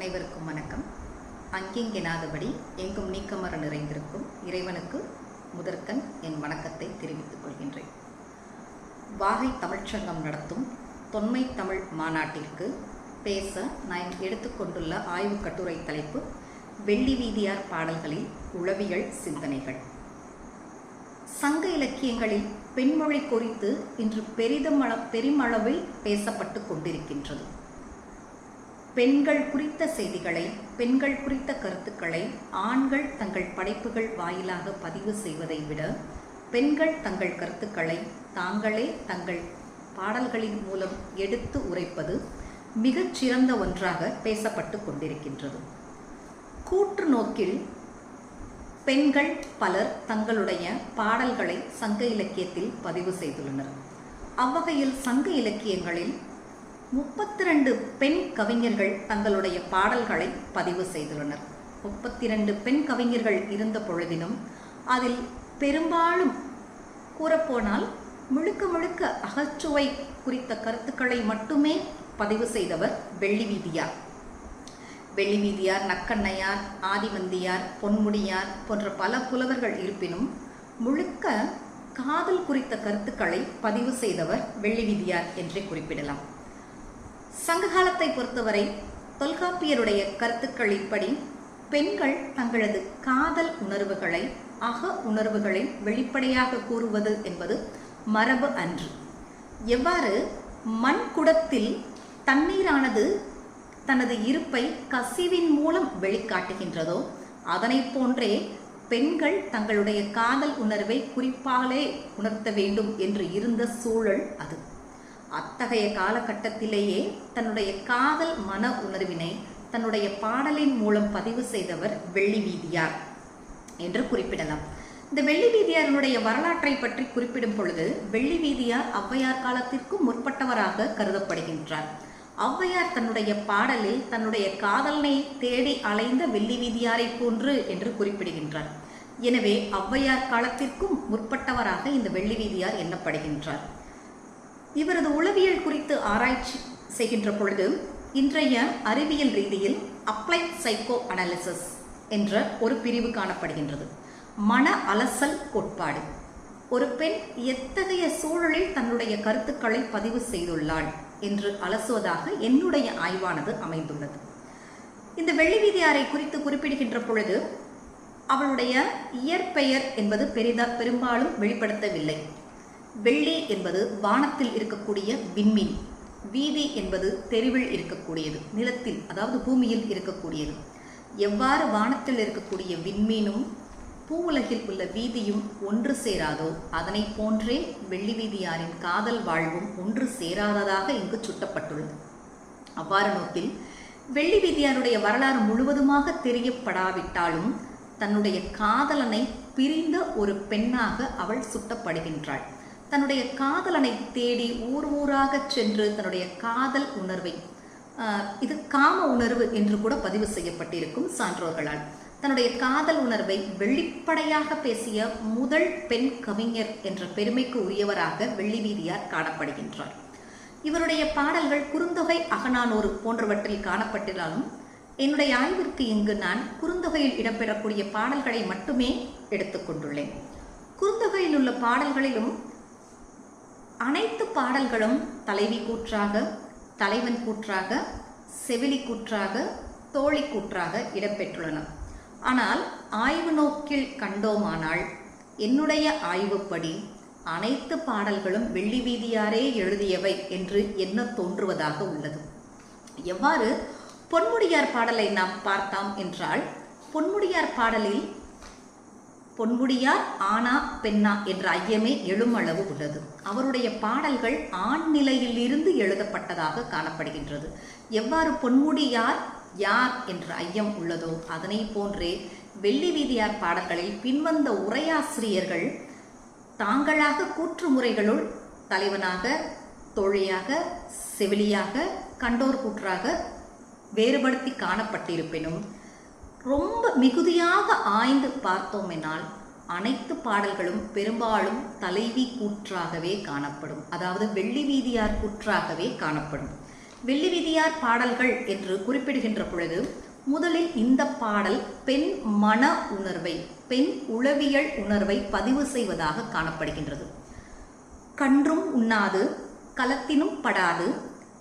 அனைவருக்கும் வணக்கம். அங்கிங்கெனாதபடி எங்கும் நீக்கமர நிறைந்திருக்கும் இறைவனுக்கு முதற்கண் என் வணக்கத்தை தெரிவித்துக் கொள்கின்றேன். வாகை தமிழ்ச்சங்கம் நடத்தும் தொன்மை தமிழ் மாநாட்டிற்கு பேச நான் எடுத்துக்கொண்டுள்ள ஆய்வுக் கட்டுரை தலைப்பு வெள்ளி வீதியார் பாடல்களில் உளவியல் சிந்தனைகள். சங்க இலக்கியங்களில் பெண்மொழி குறித்து இன்று பெரிதமள பெருமளவில் பேசப்பட்டு கொண்டிருக்கின்றது. பெண்கள் குறித்த செய்திகளை பெண்கள் குறித்த கருத்துக்களை ஆண்கள் தங்கள் படைப்புகள் வாயிலாக பதிவு செய்வதை விட பெண்கள் தங்கள் கருத்துக்களை தாங்களே தங்கள் பாடல்களின் மூலம் எடுத்து உரைப்பது மிகச் சிறந்த ஒன்றாக பேசப்பட்டு கொண்டிருக்கின்றது. கூற்று நோக்கில் பெண்கள் பலர் தங்களுடைய பாடல்களை சங்க இலக்கியத்தில் பதிவு செய்துள்ளனர். அவ்வகையில் சங்க இலக்கியங்களில் முப்பத்தி ரெண்டு பெண் கவிஞர்கள் தங்களுடைய பாடல்களை பதிவு செய்துள்ளனர். முப்பத்தி ரெண்டு பெண் கவிஞர்கள் இருந்த பொழுதிலும் அதில் பெரும்பாலும் கூறப்போனால் முழுக்க முழுக்க அகச்சுவை குறித்த கருத்துக்களை மட்டுமே பதிவு செய்தவர் வெள்ளி வீதியார். வெள்ளி வீதியார் நக்கண்ணையார் ஆதிமந்தியார் பொன்முடியார் போன்ற பல புலவர்கள் இருப்பினும் முழுக்க காதல் குறித்த கருத்துக்களை பதிவு செய்தவர் வெள்ளி வீதியார் என்றே குறிப்பிடலாம். சங்ககாலத்தை பொறுத்தவரை தொல்காப்பியருடைய கருத்துக்களின்படி பெண்கள் தங்களது காதல் உணர்வுகளை அக உணர்வுகளை வெளிப்படையாக கூறுவது என்பது மரபு அன்று. எவ்வாறு? மண் குடத்தில் தண்ணீரானது தனது இருப்பை கசிவின் மூலம் வெளிக்காட்டுகின்றதோ அதனைப் போன்றே பெண்கள் தங்களுடைய காதல் உணர்வை குறிப்பாலே உணர்த்த வேண்டும் என்று இருந்த சூழல் அது. அத்தகைய காலகட்டத்திலேயே தன்னுடைய காதல் மன உணர்வினை தன்னுடைய பாடலின் மூலம் பதிவு செய்தவர் வெள்ளி வீதியார் என்று குறிப்பிடலாம். இந்த வெள்ளி வீதியாரனுடைய வரலாற்றை பற்றி குறிப்பிடும் பொழுது வெள்ளி வீதியார் ஔவையார் காலத்திற்கும் முற்பட்டவராக கருதப்படுகின்றார். ஔவையார் தன்னுடைய பாடலில் தன்னுடைய காதலனை தேடி அலைந்த வெள்ளி வீதியாரை போன்று என்று குறிப்பிடுகின்றார். எனவே ஔவையார் காலத்திற்கும் முற்பட்டவராக இந்த வெள்ளி வீதியார் எண்ணப்படுகின்றார் இவரது உளவியல் குறித்து ஆராய்ச்சி செய்கின்ற பொழுது இன்றைய அறிவியல் ரீதியில் அப்ளைட் சைக்கோ அனாலிசிஸ் என்ற ஒரு பிரிவு காணப்படுகின்றது. மன அலசல் கோட்பாடு. ஒரு பெண் எத்தகைய சூழலில் தன்னுடைய கருத்துக்களை பதிவு செய்துள்ளாள் என்று அலசுவதாக என்னுடைய ஆய்வானது அமைந்துள்ளது. இந்த வெள்ளி வீதியாரை குறித்து குறிப்பிடுகின்ற பொழுது அவளுடைய இயற்பெயர் என்பது பெரிதா பெரும்பாலும் வெளிப்படுத்தவில்லை. வெள்ளி என்பது வானத்தில் இருக்கக்கூடிய விண்மீன். வீதி என்பது தெருவில் இருக்கக்கூடியது நிலத்தில் அதாவது பூமியில் இருக்கக்கூடியது. எவ்வாறு வானத்தில் இருக்கக்கூடிய விண்மீனும் பூவுலகில் உள்ள வீதியும் ஒன்று சேராதோ அதனை போன்றே வெள்ளி வீதியாரின் காதல் வாழ்வும் ஒன்று சேராததாக இங்கு சுட்டப்பட்டுள்ளது. அவ்வாறு நோக்கில் வெள்ளி வீதியாருடைய வரலாறு முழுவதுமாக தெரியப்படாவிட்டாலும் தன்னுடைய காதலனை பிரிந்த ஒரு பெண்ணாக அவள் சுட்டப்படுகின்றாள். தன்னுடைய காதலனை தேடி ஊர் ஊராக சென்று தன்னுடைய காதல் உணர்வை இது காம உணர்வு என்று கூட பதிவு செய்யப்பட்டிருக்கும் சான்றோர்களால். தன்னுடைய காதல் உணர்வை வெளிப்படையாக பேசிய முதல் பெண் கவிஞர் என்ற பெருமைக்கு உரியவராக வெள்ளிவீதியார் காணப்படுகின்றார். இவருடைய பாடல்கள் குறுந்தொகை அகநானூறு போன்றவற்றில் காணப்பட்டிருந்தாலும் என்னுடைய ஆய்விற்கு இங்கு நான் குறுந்தொகையில் இடம்பெறக்கூடிய பாடல்களை மட்டுமே எடுத்துக்கொண்டுள்ளேன் குறுந்தொகையில் உள்ள பாடல்களிலும் அனைத்து பாடல்களும் தலைவி கூற்றாக தலைவன் கூற்றாக செவிலி கூற்றாக தோழி கூற்றாக இடம்பெற்றுள்ளன. ஆனால் ஆய்வு நோக்கில் கண்டோமானால் என்னுடைய ஆய்வுப்படி அனைத்து பாடல்களும் வெள்ளி வீதியாரே எழுதியவை என்று என்ன தோன்றுவதாக உள்ளது? எவ்வாறு பொன்முடியார் பாடலை நாம் பார்த்தோம் என்றால் பொன்முடியார் பாடலில் பொன்முடியார் ஆனா பெண்ணா என்ற ஐயமே எழுமளவு உள்ளது. அவருடைய பாடல்கள் ஆண் நிலையிலிருந்து எழுதப்பட்டதாக காணப்படுகின்றது. எவ்வாறு பொன்முடியார் யார் என்ற ஐயம் உள்ளதோ அதனை போன்றே வெள்ளி வீதியார் பாடல்களில் பின்வந்த உரையாசிரியர்கள் தாங்களாக கூற்று முறைகளுள் தலைவனாக தோழியாக செவிலியாக கண்டோர் கூற்றாக வேறுபடுத்தி காணப்பட்டிருப்பினும் ரொம்ப மிகுதியாக ஆய்ந்து பார்த்தோமெனால் அனைத்து பாடல்களும் பெரும்பாலும் தலைவி கூற்றாகவே காணப்படும். அதாவது வெள்ளி வீதியார் கூற்றாகவே காணப்படும். வெள்ளி வீதியார் பாடல்கள் என்று குறிப்பிடுகின்ற பொழுது முதலில் இந்த பாடல் பெண் மன உணர்வை பெண் உளவியல் உணர்வை பதிவு செய்வதாக காணப்படுகின்றது. கன்றும் உண்ணாது கலத்தினும் படாது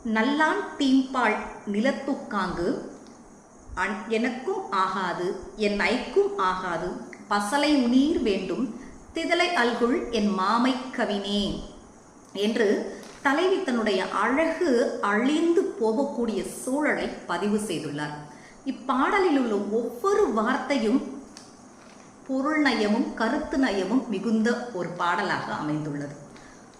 நல்லான் தீம்பாள் நிலத்துக்காங்கு அன்- எனக்கும் ஆகாது என் ஐக்கும் ஆகாது. பசலை உநீர் வேண்டும் திதலை அல்குள் என் மாமை கவினே என்று தலைவி தன்னுடைய அழகு அழிந்து போகக்கூடிய சூழலை பதிவு செய்துள்ளார். இப்பாடலில் உள்ள ஒவ்வொரு வார்த்தையும் பொருள் நயமும் கருத்து நயமும் மிகுந்த ஒரு பாடலாக அமைந்துள்ளது.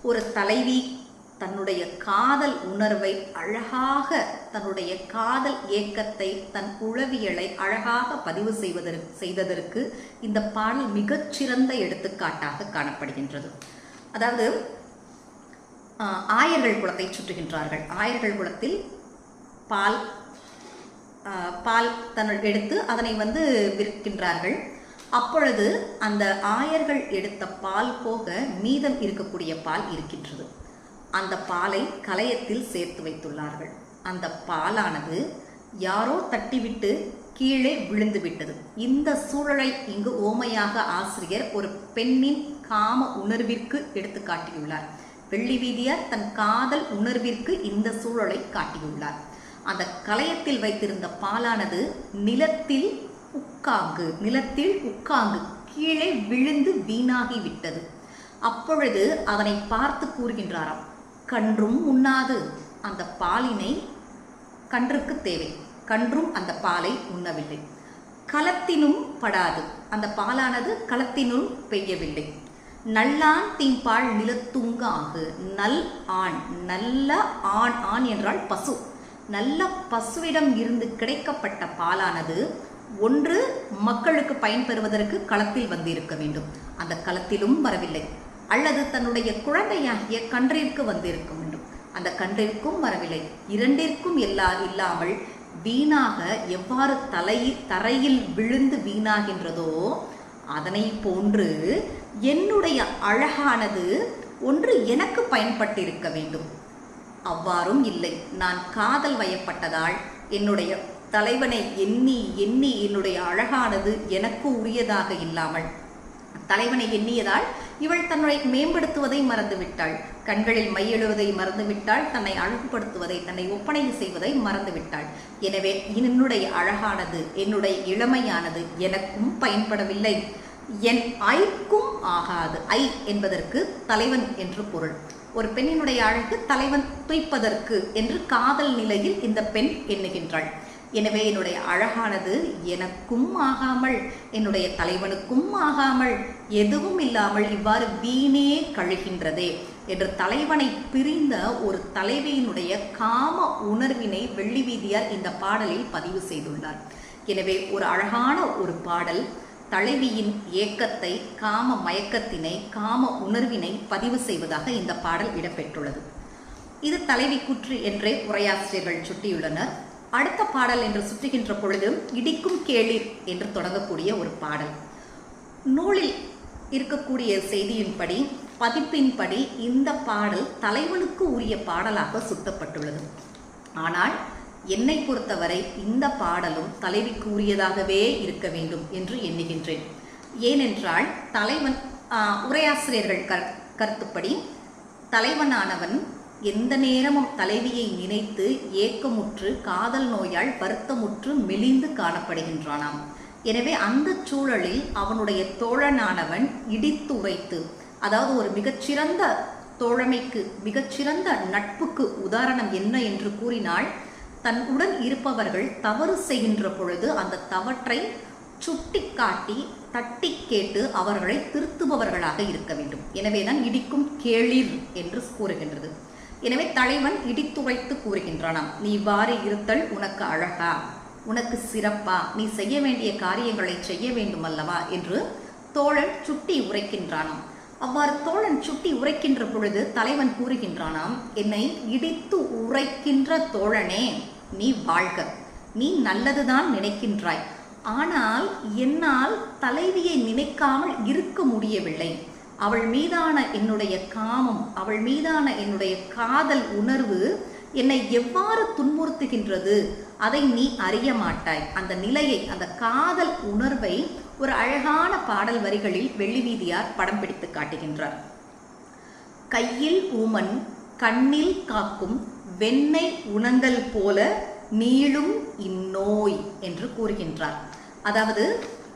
ஒரு தலைவி தன்னுடைய காதல் உணர்வை அழகாக தன்னுடைய காதல் ஏக்கத்தை தன் உளவியலை அழகாக பதிவு செய்வதற்கு செய்ததற்கு இந்த பாடல் மிகச்சிறந்த எடுத்துக்காட்டாக காணப்படுகின்றது. அதாவது ஆயர்கள் குளத்தை சுற்றுகின்றார்கள். ஆயர்கள் குளத்தில் பால் பால் தன் எடுத்து அதனை வந்து விற்கின்றார்கள். அப்பொழுது அந்த ஆயர்கள் எடுத்த பால் போக மீதம் இருக்கக்கூடிய பால் இருக்கின்றது. அந்த பாலை கலையத்தில் சேர்த்து வைத்துள்ளார்கள். அந்த பாலானது யாரோ தட்டிவிட்டு கீழே விழுந்து விட்டது. இந்த சூழலை இங்கு ஓமையாக ஆசிரியர் ஒரு பெண்ணின் காம உணர்விற்கு எடுத்து காட்டியுள்ளார். வெள்ளி வீதியார் தன் காதல் உணர்விற்கு இந்த சூழலை காட்டியுள்ளார். அந்த கலையத்தில் வைத்திருந்த பாலானது நிலத்தில் உட்காங்கு நிலத்தில் உட்காங்கு கீழே விழுந்து வீணாகி விட்டது அப்பொழுது அதனை பார்த்து கூறுகின்றாராம் கன்றும் உண்ணாது. அந்த பாலினை கன்றுக்கு தேவை. கன்றும் அந்த பாலை உண்ணவில்லை. களத்தினும் படாது. அந்த பாலானது களத்தினுள் பெய்யவில்லை. நல்லான் தீம்பால் நிலத்துங்க ஆகு. நல் ஆண் நல்ல ஆண் ஆண் என்றால் பசு. நல்ல பசுவிடம் இருந்து கிடைக்கப்பட்ட பாலானது ஒன்று மக்களுக்கு பயன்பெறுவதற்கு களத்தில் வந்திருக்க வேண்டும். அந்த களத்திலும் வரவில்லை. அல்லது தன்னுடைய குழந்தையாகிய கன்றிற்கு வந்திருக்க வேண்டும் அந்த கன்றிற்கும் வரவில்லை. இரண்டிற்கும் எல்லா இல்லாமல் வீணாக எவ்வாறு தலையில் தரையில் விழுந்து வீணாகின்றதோ அதனை போன்று என்னுடைய அழகானது ஒன்று எனக்கு பயன்பட்டிருக்க வேண்டும். அவ்வாறும் இல்லை. நான் காதல் வயப்பட்டதால் என்னுடைய தலைவனை எண்ணி எண்ணி என்னுடைய அழகானது எனக்கு உரியதாக இல்லாமல். தலைவனை எண்ணியதால் இவள் தன்னை மேம்படுத்துவதை மறந்துவிட்டாள். கண்களில் மையெழுவதை மறந்துவிட்டாள். தன்னை அழகுபடுத்துவதை தன்னை ஒப்பனை செய்வதை மறந்துவிட்டாள். எனவே என்னுடைய அழகானது என்னுடைய இளமையானது எனக்கும் பயன்படவில்லை. என் ஐக்கும் ஆகாது. ஐ என்பதற்கு தலைவன் என்று பொருள். ஒரு பெண்ணினுடைய அழகு தலைவன் துய்ப்பதற்கு என்று காதல் நிலையில் இந்த பெண் எண்ணுகின்றாள். எனவே என்னுடைய அழகானது எனக்கும் ஆகாமல் என்னுடைய தலைவனுக்கும் ஆகாமல் எதுவும் இல்லாமல் இவ்வாறு வீணே கழுகின்றதே என்று தலைவனை பிரிந்த ஒரு தலைவியினுடைய காம உணர்வினை வெள்ளி வீதியார் இந்த பாடலில் பதிவு செய்துள்ளார். எனவே ஒரு அழகான ஒரு பாடல் தலைவியின் ஏக்கத்தை காம மயக்கத்தினை காம உணர்வினை பதிவு செய்வதாக இந்த பாடல் இடம்பெற்றுள்ளது. இது தலைவி குற்று என்றே உரையாசிரியர்கள் சுட்டியுள்ளனர். அடுத்த பாடல் என்று சுற்றுகின்ற பொழுது இடிக்கும் கேளிர் என்று தொடங்கக்கூடிய ஒரு பாடல். நூலில் இருக்கக்கூடிய செய்தியின்படி பதிப்பின்படி இந்த பாடல் தலைவனுக்கு உரிய பாடலாக சுட்டப்பட்டுள்ளது ஆனால் என்னை பொறுத்தவரை இந்த பாடலும் தலைவிக்கு உரியதாகவே இருக்க வேண்டும் என்று எண்ணுகின்றேன். ஏனென்றால் தலைவன் உரையாசிரியர்கள் கர் கருத்துப்படி தலைவனானவன் எந்த நேரமும் தலைவியை நினைத்து ஏக்கமுற்று காதல் நோயால் வருத்தமுற்று மெலிந்து காணப்படுகின்றானாம். எனவே அந்த சூழலில் அவனுடைய தோழனானவன் இடித்து உரைத்து அதாவது ஒரு மிகச்சிறந்த தோழமைக்கு மிகச்சிறந்த நட்புக்கு உதாரணம் என்ன என்று கூறினால் தன் உடன் இருப்பவர்கள் தவறு செய்கின்ற பொழுது அந்த தவற்றை சுட்டிக்காட்டி தட்டி கேட்டு அவர்களை திருத்துபவர்களாக இருக்க வேண்டும். எனவேதான் இடிக்கும் கேளிர் என்று கூறுகின்றது. எனவே தலைவன் இடித்துரைத்து கூறுகின்றானாம் நீ வாரி இருத்தல் உனக்கு அழகா? உனக்கு சிறப்பா? நீ செய்ய வேண்டிய காரியங்களை செய்ய வேண்டும் அல்லவா என்று தோழன் சுட்டி உரைக்கின்றானாம். அவ்வாறு தோழன் சுட்டி உரைக்கின்ற பொழுது தலைவன் கூறுகின்றானாம் என்னை இடித்து உரைக்கின்ற தோழனே நீ வாழ்க. நீ நல்லதுதான் நினைக்கின்றாய். ஆனால் என்னால் தலைவியை நினைக்காமல் இருக்க முடியவில்லை. அவள் மீதான என்னுடைய காமம் அவள் மீதான என்னுடைய காதல் உணர்வு என்னை எவ்வாறு துன்புறுத்துகின்றது அதை நீ அறிய மாட்டாய். அந்த நிலையை அந்த காதல் உணர்வை ஒரு அழகான பாடல் வரிகளில் வெள்ளி வீதியார் படம் பிடித்து காட்டுகின்றார். கையில் ஊமன் கண்ணில் காக்கும் வெண்ணெய் உணங்கல் போல நீளும் இந்நோய் என்று கூறுகின்றார். அதாவது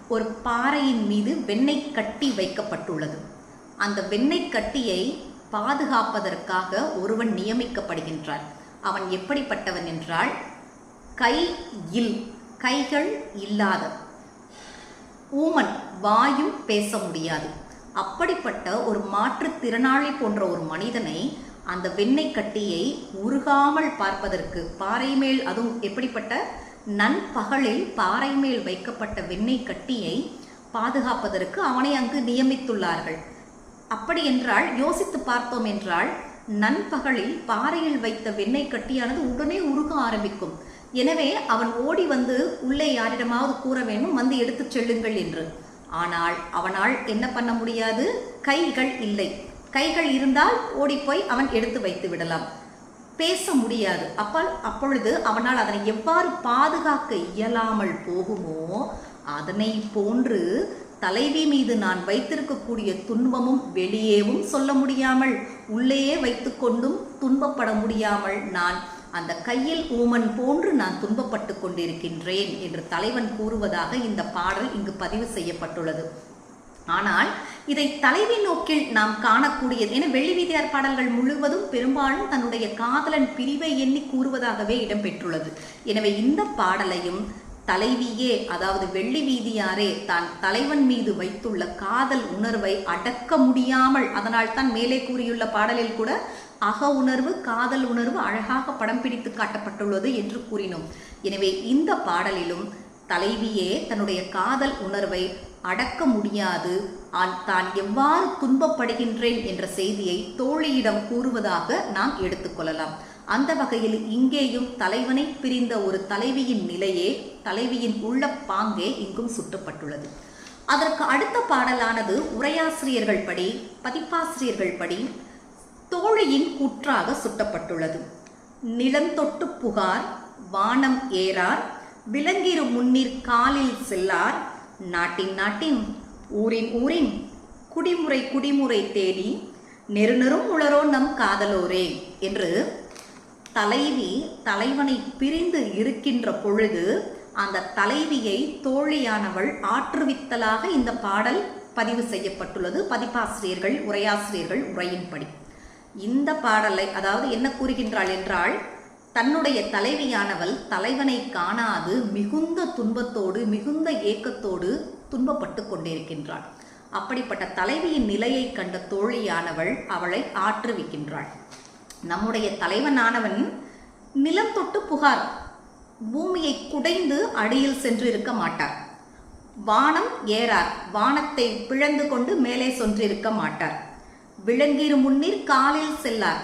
ஒரு பாறையின் மீது வெண்ணெய் கட்டி வைக்கப்பட்டுள்ளது. அந்த வெண்ணெய் கட்டியை பாதுகாப்பதற்காக ஒருவன் நியமிக்கப்படுகின்றான். அவன் எப்படிப்பட்டவன் என்றால் கை இல் கைகள் இல்லாத ஊமன் வாயும் பேச முடியாது. அப்படிப்பட்ட ஒரு மாற்றுத்திறனாளி போன்ற ஒரு மனிதனை அந்த வெண்ணெய் கட்டியை உருகாமல் பார்ப்பதற்கு பாறை மேல் அதுவும் எப்படிப்பட்ட நண்பகலில் பாறை மேல் வைக்கப்பட்ட வெண்ணெய் கட்டியை பாதுகாப்பதற்கு அவனை அங்கு நியமித்துள்ளார்கள். அப்படி என்றால் யோசித்து பார்த்தோம் என்றால் நண்பகலில் பாறையில் வைத்த வெண்ணெய் கட்டியானது உடனே உருக ஆரம்பிக்கும். எனவே அவன் ஓடி வந்து உள்ளே யாரிடமாவது கூற வேண்டும் வந்து எடுத்துச் செல்லுங்கள் என்று. ஆனால் அவனால் என்ன பண்ண முடியாது? கைகள் இல்லை. கைகள் இருந்தால் ஓடிப்போய் அவன் எடுத்து வைத்து விடலாம். பேச முடியாது. அப்ப அப்பொழுது அவனால் அதனை எவ்வாறு பாதுகாக்க இயலாமல் போகுமோ அதனை போன்று தலைவி மீது நான் வைத்திருக்கக்கூடிய துன்பமும் வெளியேவும் சொல்ல முடியாமல் உள்ளேயே வைத்துக்கொண்டும் துன்பப்பட முடியாமல் நான் அந்த கையில் ஊமன் போன்று நான் துன்பப்பட்டு கொண்டிருக்கின்றேன் என்று தலைவன் கூறுவதாக இந்த பாடல் இங்கு பதிவு செய்யப்பட்டுள்ளது. ஆனால் இதை தலைவி நோக்கில் நாம் காணக்கூடியது என வெள்ளி வீதியார் பாடல்கள் முழுவதும் பெரும்பாலும் தன்னுடைய காதலன் பிரிவை எண்ணி கூறுவதாகவே இடம்பெற்றுள்ளது. எனவே இந்த பாடலையும் தலைவியே அதாவது வெள்ளி வீதியாரே தான் தலைவன் மீது வைத்துள்ள காதல் உணர்வை அடக்க முடியாமல் அதனால் தான் மேலே கூறியுள்ள பாடலில் கூட அக உணர்வு காதல் உணர்வு அழகாக படம் பிடித்து காட்டப்பட்டுள்ளது என்று கூறினோம். எனவே இந்த பாடலிலும் தலைவியே தன்னுடைய காதல் உணர்வை அடக்க முடியாது தான் எவ்வாறு துன்பப்படுகின்றேன் என்ற செய்தியை தோழியிடம் கூறுவதாக நாம் எடுத்துக்கொள்ளலாம் அந்த வகையில் இங்கேயும் தலைவனை பிரிந்த ஒரு தலைவியின் நிலையே தலைவியின் உள்ள பாங்கே இங்கும் சுட்டப்பட்டுள்ளது. அதற்கு அடுத்த பாடலானது உரையாசிரியர்கள் படி பதிப்பாசிரியர்கள் படி தோழியின் கூற்றாக சுட்டப்பட்டுள்ளது. நிலம் தொட்டு புகார் வானம் ஏறார் விலங்கிரு முன்னீர் காலில் செல்லார் நாட்டின் நாட்டின் ஊரின் ஊரின் குடிமுறை குடிமுறை தேடி நெருநெரும் உளரோ நம் காதலோரே என்று தலைவி தலைவனை பிரிந்து இருக்கின்ற பொழுது அந்த தலைவியை தோழியானவள் ஆற்றுவித்தலாக இந்த பாடல் பதிவு செய்யப்பட்டுள்ளது. பதிப்பாசிரியர்கள் உரையாசிரியர்கள் உரையின்படி. இந்த பாடலை அதாவது என்ன கூறுகின்றாள் என்றால் தன்னுடைய தலைவியானவள் தலைவனை காணாது மிகுந்த துன்பத்தோடு மிகுந்த ஏக்கத்தோடு துன்பப்பட்டு கொண்டிருக்கின்றாள். அப்படிப்பட்ட தலைவியின் நிலையை கண்ட தோழியானவள் அவளை ஆற்றுவிக்கின்றாள். நம்முடைய தலைவனானவன் நிலம் தொட்டு புகார். பூமியை குடைந்து அடியில் சென்று இருக்க மாட்டார். வானம் ஏறார். வானத்தை பிழந்து கொண்டு மேலே சென்றிருக்க மாட்டார். விலங்கிரு முன்னீர் காலில் செல்லார்.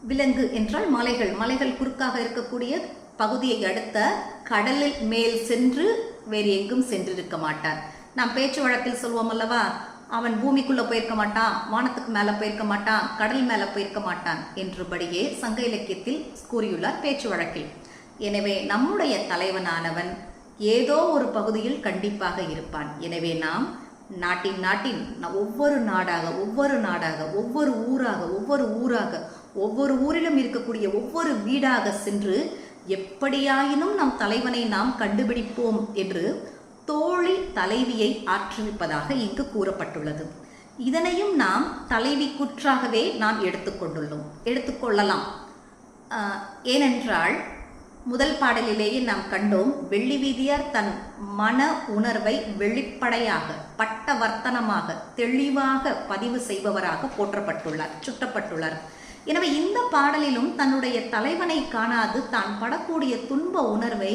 விலங்கு என்றால் மலைகள். மலைகள் குறுக்காக இருக்கக்கூடிய பகுதியை அடுத்த கடலில் மேல் சென்று வேறு எங்கும் சென்றிருக்க மாட்டார். நாம் பேச்சு வழக்கில் சொல்வோம் அல்லவா? அவன் பூமிக்குள்ள போயிருக்க மாட்டான் வானத்துக்கு மேல போயிருக்க மாட்டான் கடல் மேல போயிருக்க மாட்டான் என்றபடியே சங்க இலக்கியத்தில் கூறியுள்ளார் பேச்சு வழக்கில். எனவே நம்முடைய தலைவனானவன் ஏதோ ஒரு பகுதியில் கண்டிப்பாக இருப்பான். எனவே நாம் நாட்டின் நாட்டின் ஒவ்வொரு நாடாக ஒவ்வொரு நாடாக ஒவ்வொரு ஊராக ஒவ்வொரு ஊராக ஒவ்வொரு ஊரிலும் இருக்கக்கூடிய ஒவ்வொரு வீடாக சென்று எப்படியாயினும் நம் தலைவனை நாம் கண்டுபிடிப்போம் என்று தோழி தலைவியை ஆற்றுவிப்பதாக இங்கு கூறப்பட்டுள்ளது. இதனையும் நாம் தலைவி குற்றாகவே நாம் எடுத்துக்கொண்டுள்ளோம் எடுத்துக்கொள்ளலாம் ஏனென்றால் முதல் பாடலிலேயே நாம் கண்டோம் வெள்ளி வீதியார் தன் மன உணர்வை வெளிப்படையாக பட்ட வர்த்தனமாக தெளிவாக பதிவு செய்பவராக போற்றப்பட்டுள்ளார் சுட்டப்பட்டுள்ளார். எனவே இந்த பாடலிலும் தன்னுடைய தலைவனை காணாது தான் படக்கூடிய துன்ப உணர்வை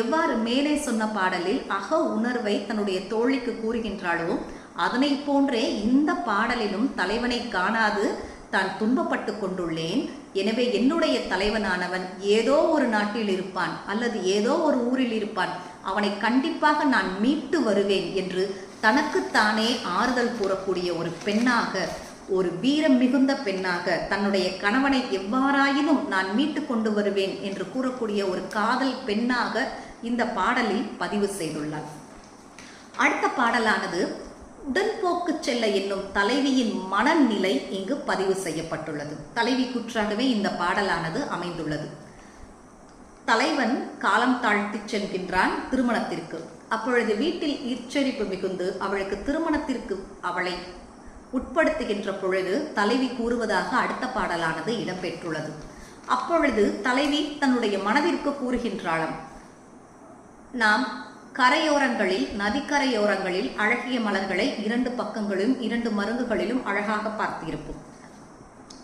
எவ்வாறு மேலே சொன்ன பாடலில் அக உணர்வை தன்னுடைய தோழிக்கு கூறுகின்றாளோ அதனை போன்றே இந்த பாடலிலும் தலைவனை காணாது தான் துன்பப்பட்டு கொண்டுள்ளேன். எனவே என்னுடைய தலைவனானவன் ஏதோ ஒரு நாட்டில் இருப்பான் அல்லது ஏதோ ஒரு ஊரில் இருப்பான். அவனை கண்டிப்பாக நான் மீட்டு வருவேன் என்று தனக்குத்தானே ஆறுதல் கூறக்கூடிய ஒரு பெண்ணாக ஒரு வீரம் மிகுந்த பெண்ணாக தன்னுடைய கணவனை எவ்வாறாயினும் நான் மீட்டு கொண்டு வருவேன் என்று கூறக்கூடிய ஒரு காதல் பெண்ணாக இந்த பாடலில் பதிவு செய்துள்ளார். அடுத்த பாடலானது உடன்போக்கு செல்ல என்னும் தலைவியின் மனநிலை இங்கு பதிவு செய்யப்பட்டுள்ளது. தலைவி குற்றாகவே இந்த பாடலானது அமைந்துள்ளது. தலைவன் காலம் தாழ்த்திச் செல்கின்றான் திருமணத்திற்கு. அப்பொழுது வீட்டில் இச்சரிப்பு மிகுந்து அவளுக்கு திருமணத்திற்கு அவளை உட்படுத்துகின்ற பொழுது தலைவி கூறுவதாக அடுத்த பாடலானது இடம்பெற்றுள்ளது. அப்பொழுது தலைவி தன்னுடைய மனதிற்கு கூறுகின்றாளாம் நாம் கரையோரங்களில் நதிக்கரையோரங்களில் அழகிய மலர்களை இரண்டு பக்கங்களிலும் இரண்டு மருங்குகளிலும் அழகாக பார்த்திருப்போம்.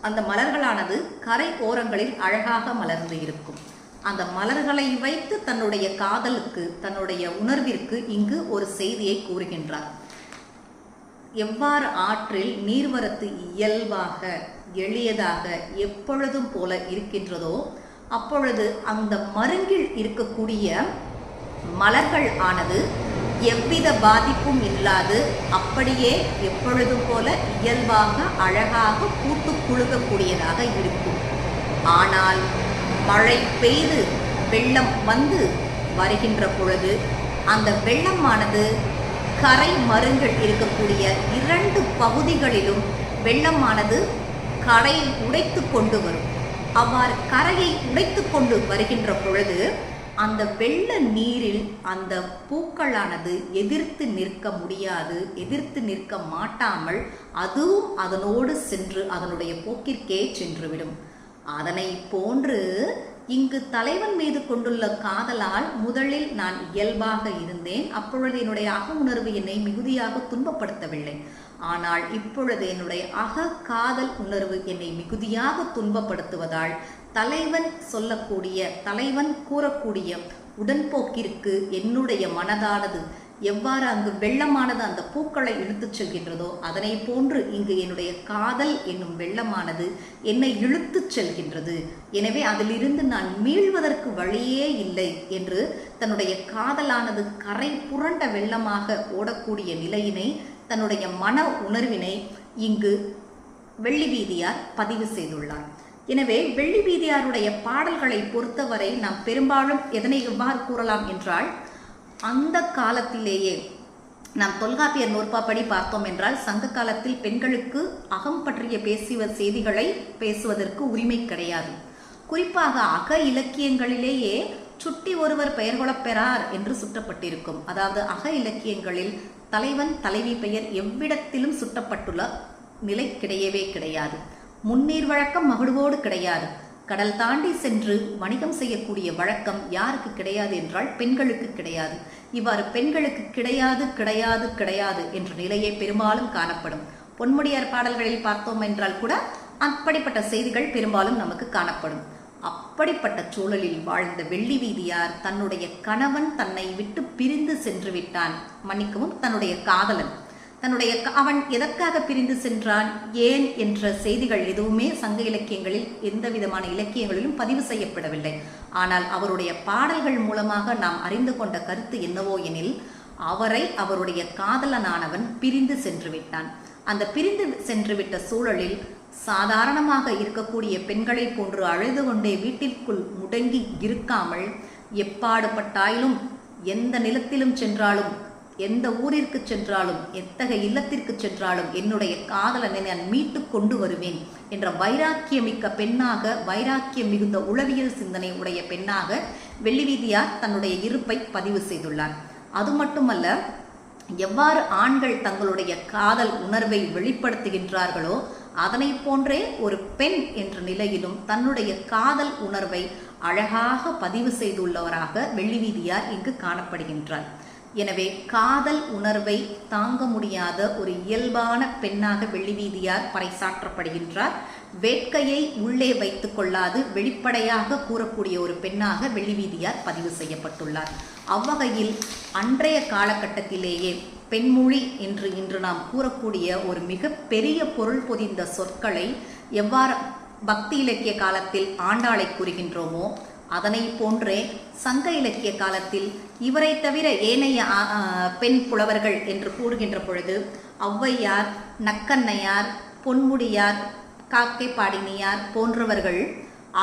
அந்த மலர்களானது கரை ஓரங்களில் அழகாக மலர்ந்து இருக்கும். அந்த மலர்களை வைத்து தன்னுடைய காதலுக்கு தன்னுடைய உணர்விற்கு இங்கு ஒரு செய்தியை கூறுகின்றார். எவ்வாறு ஆற்றில் நீர்வரத்து இயல்பாக எளியதாக எப்பொழுதும் போல இருக்கின்றதோ அப்பொழுது அந்த மருங்கில் இருக்கக்கூடிய மலர்கள் ஆனது எவ்வித பாதிப்பும் இல்லாது அப்படியே எப்பொழுதும் போல இயல்பாக அழகாக பூத்து குழுகக்கூடியதாக இருக்கும். ஆனால் மழை பெய்து வெள்ளம் வந்து வருகின்ற பொழுது அந்த வெள்ளமானது கரை மருங்கள் இருக்கக்கூடிய இரண்டு பகுதிகளிலும் வெள்ளமானது கரையை உடைத்து கொண்டு வரும். அவ்வாறு கரையை உடைத்து கொண்டு வருகின்ற பொழுது அந்த வெள்ள நீரில் அந்த பூக்களானது எதிர்த்து நிற்க முடியாது எதிர்த்து நிற்க மாட்டாமல் அதுவும் அதனோடு சென்று அதனுடைய போக்கிற்கே சென்றுவிடும். அதனை போன்று இங்கு தலைவன் மீது கொண்டுள்ள காதலால் முதலில் நான் இயல்பாக இருந்தேன் அப்பொழுது என்னுடைய அக உணர்வு என்னை மிகுதியாக துன்பப்படுத்தவில்லை. ஆனால் இப்பொழுது என்னுடைய அக காதல் உணர்வு என்னை மிகுதியாக துன்பப்படுத்துவதால் தலைவன் சொல்லக்கூடிய தலைவன் கூறக்கூடிய உடன்போக்கிற்கு என்னுடைய மனதானது எவ்வாறு அங்கு வெள்ளமானது அந்த பூக்களை இழுத்துச் செல்கின்றதோ அதனை போன்று இங்கு என்னுடைய காதல் என்னும் வெள்ளமானது என்னை இழுத்துச் செல்கின்றது. எனவே அதிலிருந்து நான் மீள்வதற்கு வழியே இல்லை என்று தன்னுடைய காதலானது கரை புரண்ட வெள்ளமாக ஓடக்கூடிய நிலையினை தன்னுடைய மன உணர்வினை இங்கு வெள்ளி வீதியார் பதிவு செய்துள்ளார். எனவே வெள்ளி வீதியாருடைய பாடல்களை பொறுத்தவரை நாம் பெரும்பாலும் எதனை எவ்வாறு கூறலாம் என்றால் அந்த காலத்திலேயே நாம் தொல்காப்பியர் நூற்பாப்படி பார்த்தோம் என்றால் சங்க காலத்தில் பெண்களுக்கு அகம் பற்றிய பேசுவ செய்திகளை பேசுவதற்கு உரிமை கிடையாது. குறிப்பாக அக இலக்கியங்களிலேயே சுட்டி ஒருவர் பெயர் கொள்ளப் பெறார் என்று சுட்டப்பட்டிருக்கும் அதாவது அக இலக்கியங்களில் தலைவன் தலைவி பெயர் எவ்விடத்திலும் சுட்டப்பட்டுள்ள நிலை கிடையவே கிடையாது. முன்னீர் வழக்கம் மகிழ்வோடு கிடையாது. கடல் தாண்டி சென்று வணிகம் செய்யக்கூடிய வழக்கம் யாருக்கு கிடையாது என்றால் பெண்களுக்கு கிடையாது. இவ்வாறு பெண்களுக்கு கிடையாது கிடையாது கிடையாது என்ற நிலையே பெரும்பாலும் காணப்படும். பொன்முடியார் பாடல்களில் பார்த்தோம் என்றால் கூட அப்படிப்பட்ட செய்திகள் பெரும்பாலும் நமக்கு காணப்படும். அப்படிப்பட்ட சூழலில் வாழ்ந்த வெள்ளி வீதியார் தன்னுடைய கணவன் தன்னை விட்டு பிரிந்து சென்று விட்டான். மன்னிக்கவும் தன்னுடைய காதலன். தன்னுடைய க- அவன் எதற்காக பிரிந்து சென்றான் ஏன் என்ற செய்திகள் எதுவுமே சங்க இலக்கியங்களில் எந்த விதமான இலக்கியங்களிலும் பதிவு செய்யப்படவில்லை. ஆனால் அவருடைய பாடல்கள் மூலமாக நாம் அறிந்து கொண்ட கருத்து என்னவோ எனில் அவரை அவருடைய காதலனானவன் பிரிந்து சென்று விட்டான். அந்த பிரிந்து சென்றுவிட்ட சூழலில் சாதாரணமாக இருக்கக்கூடிய பெண்களைப் போன்று அழுது கொண்டே வீட்டிற்குள் முடங்கி இருக்காமல் எப்பாடுபட்டாயிலும் எந்த நிலத்திலும் சென்றாலும் எந்த ஊரிற்கு சென்றாலும் எத்தகைய இல்லத்திற்கு சென்றாலும் என்னுடைய காதலனை நான் மீட்டு கொண்டு வருவேன் என்ற வைராக்கியமிக்க பெண்ணாக வைராக்கியம் மிகுந்த உளவியல் சிந்தனை உடைய பெண்ணாக வெள்ளிவீதியார் தன்னுடைய இருப்பை பதிவு செய்துள்ளார். அது மட்டுமல்ல எவ்வாறு ஆண்கள் தங்களுடைய காதல் உணர்வை வெளிப்படுத்துகின்றார்களோ அதனை போன்றே ஒரு பெண் என்ற நிலையிலும் தன்னுடைய காதல் உணர்வை அழகாக பதிவு செய்துள்ளவராக வெள்ளிவீதியார் இங்கு காணப்படுகின்றார். எனவே காதல் உணர்வை தாங்க முடியாத ஒரு இயல்பான பெண்ணாக வெள்ளிவீதியார் பறைசாற்றப்படுகின்றார். வேட்கையை உள்ளே வைத்துக் கொள்ளாது வெளிப்படையாக கூறக்கூடிய ஒரு பெண்ணாக வெள்ளிவீதியார் பதிவு செய்யப்பட்டுள்ளார். அவ்வகையில் அன்றைய காலகட்டத்திலேயே பெண்மொழி என்று இன்று நாம் கூறக்கூடிய ஒரு மிக பெரிய பொருள் பொதிந்த சொற்களை எவ்வாறு பக்தி இலக்கிய காலத்தில் ஆண்டாளை கூறுகின்றோமோ அதனை போன்றே சங்க இலக்கிய காலத்தில் இவரை தவிர ஏனைய பெண் புலவர்கள் என்று கூறுகின்ற பொழுது ஔவையார் நக்கண்ணையார் பொன்முடியார் காக்கை பாடினியார் போன்றவர்கள்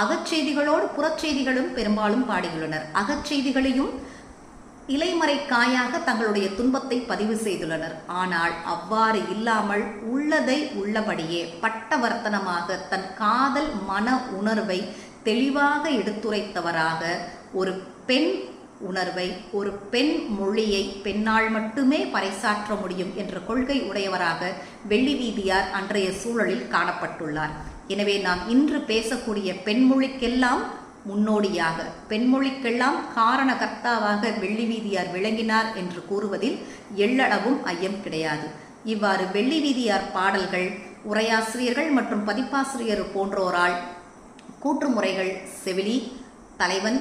அகச்செய்திகளோடு புறச்செய்திகளும் பெரும்பாலும் பாடியுள்ளனர். அகச்செய்திகளையும் இலைமறை காயாக தங்களுடைய துன்பத்தை பதிவு செய்துள்ளனர். ஆனால் அவ்வாறு இல்லாமல் உள்ளதை உள்ளபடியே பட்டவர்த்தனமாக தன் காதல் மன உணர்வை தெளிவாக எடுத்துரைத்தவராக ஒரு பெண் உணர்வை ஒரு பெண் மொழியை பெண்ணால் மட்டுமே பறைசாற்ற முடியும் என்ற கொள்கை உடையவராக வெள்ளி வீதியார் அன்றைய சூழலில் காணப்பட்டுள்ளார். எனவே நாம் இன்று பேசக்கூடிய பெண்மொழிக்கெல்லாம் முன்னோடியாக பெண்மொழிக்கெல்லாம் காரணகர்த்தாவாக வெள்ளி வீதியார் விளங்கினார் என்று கூறுவதில் எள்ளளவும் ஐயம் கிடையாது. இவ்வாறு வெள்ளி வீதியார் பாடல்கள் உரையாசிரியர்கள் மற்றும் பதிப்பாசிரியர் போன்றோரால் கூற்றுமுறைகள் செவிலி தலைவன்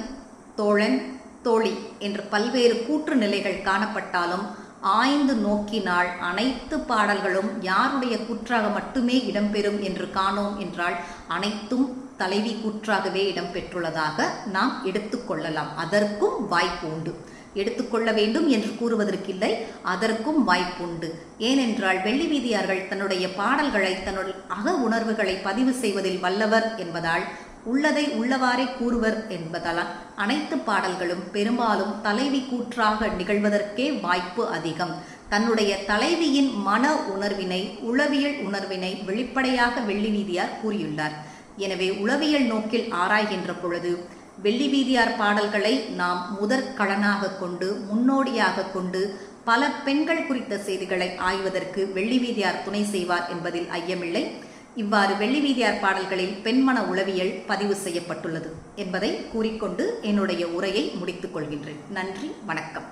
தோழன் தோழி என்று பல்வேறு கூற்று நிலைகள் காணப்பட்டாலும் ஆய்ந்து நோக்கினால் அனைத்து பாடல்களும் யாருடைய கூற்றாக மட்டுமே இடம்பெறும் என்று காணோம் என்றால் அனைத்தும் தலைவி கூற்றாகவே இடம்பெற்றுள்ளதாக நாம் எடுத்துக்கொள்ளலாம் அதற்கும் வாய்ப்பு உண்டு. எடுத்துக்கொள்ள வேண்டும் என்று கூறுவதற்கில்லை அதற்கும் வாய்ப்புண்டு ஏனென்றால் வெள்ளி வீதியார்கள் தன்னுடைய பாடல்களை தன்னுடைய அக உணர்வுகளை பதிவு செய்வதில் வல்லவர் என்பதால் உள்ளதை உள்ளவாறே கூறுவர் என்பதால் அனைத்து பாடல்களும் பெரும்பாலும் தலைவி கூற்றாக நிகழ்வதற்கே வாய்ப்பு அதிகம். தன்னுடைய தலைவியின் மன உணர்வினை உளவியல் உணர்வினை வெளிப்படையாக வெள்ளி வீதியார் கூறியுள்ளார். எனவே உளவியல் நோக்கில் ஆராய்கின்ற பொழுது வெள்ளி வீதியார் பாடல்களை நாம் முதற்கலனாக கொண்டு முன்னோடியாக கொண்டு பல பெண்கள் குறித்த செய்திகளை ஆய்வதற்கு வெள்ளி வீதியார் துணை செய்வார் என்பதில் ஐயமில்லை. இவ்வாறு வெள்ளிவீதியார் பாடல்களில் பெண்மன உளவியல் பதிவு செய்யப்பட்டுள்ளது என்பதை கூறிக்கொண்டு என்னுடைய உரையை முடித்துக் கொள்கின்றேன். நன்றி வணக்கம்.